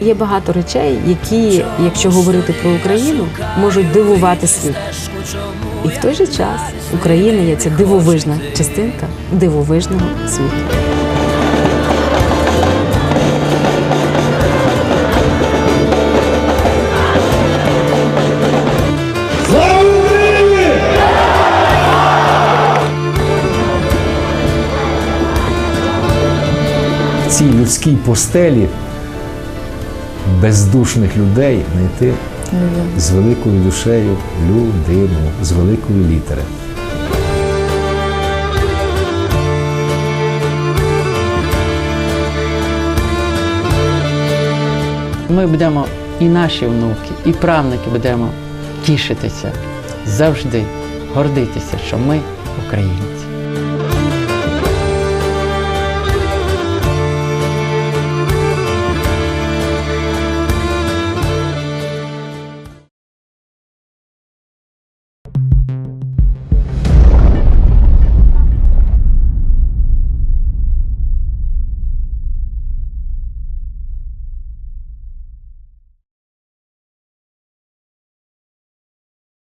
є багато речей, які, якщо говорити про Україну, можуть дивувати світ. І в той же час Україна є ця дивовижна частинка дивовижного світу. Цій людській постелі бездушних людей знайти з великою душею людину, з великої літери. Ми будемо і наші внуки, і правнуки будемо тішитися завжди, гордитися, що ми українці.